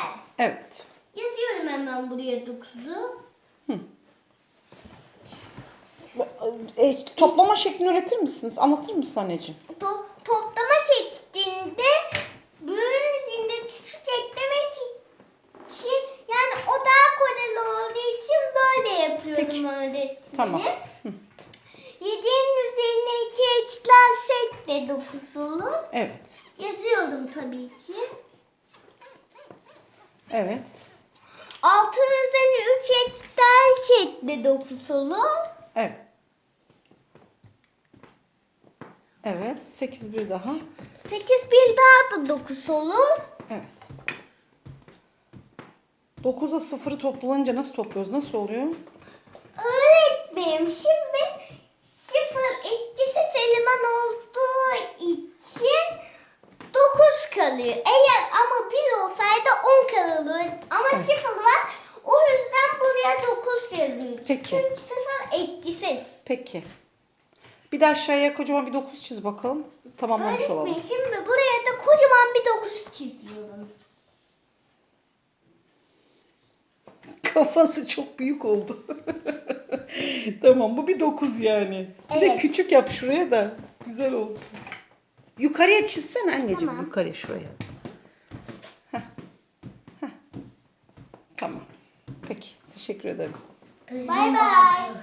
güzel. Evet. Yazıyorum hemen buraya dokuzu. E, toplama şeklini üretir misiniz? Anlatır mısın anneciğim? To toplama seçtiğinde bunun içinde küçük ekleme için yani o daha koreli olduğu için böyle yapıyorum Peki. öğretmenim. Tamam. Yediğin üzerine iki eşitler set de dokuzulu. Evet. Yazıyorum tabii ki. Evet. Altın üzerine üç eşitlersek de dokuz olur. Evet. Evet. 8 bir daha. Sekiz bir daha da dokuz olur. Evet. 9'a 0'ı toplanınca nasıl topluyoruz? Nasıl oluyor? Öğretmenim şimdi sıfır etkisiz eleman olduğu için 9 kalıyor. Eğer ama 1 olsaydı 10 kalır. Ama Evet. sıfır var. O yüzden buraya 9 yazıyorum. Peki. Çünkü sıfır etkisiz. Peki. Bir de aşağıya kocaman bir 9 çiz bakalım. Tamamlamış olalım. Öğretmenim şimdi buraya da kocaman bir 9 çiziyorum. Kafası çok büyük oldu. tamam bu bir 9 yani. Bir de Evet. küçük yap şuraya da güzel olsun. Yukarıya çizsene anneciğim. Tamam. Yukarıya şuraya. Heh. Heh. Tamam. Peki. Teşekkür ederim. 拜拜。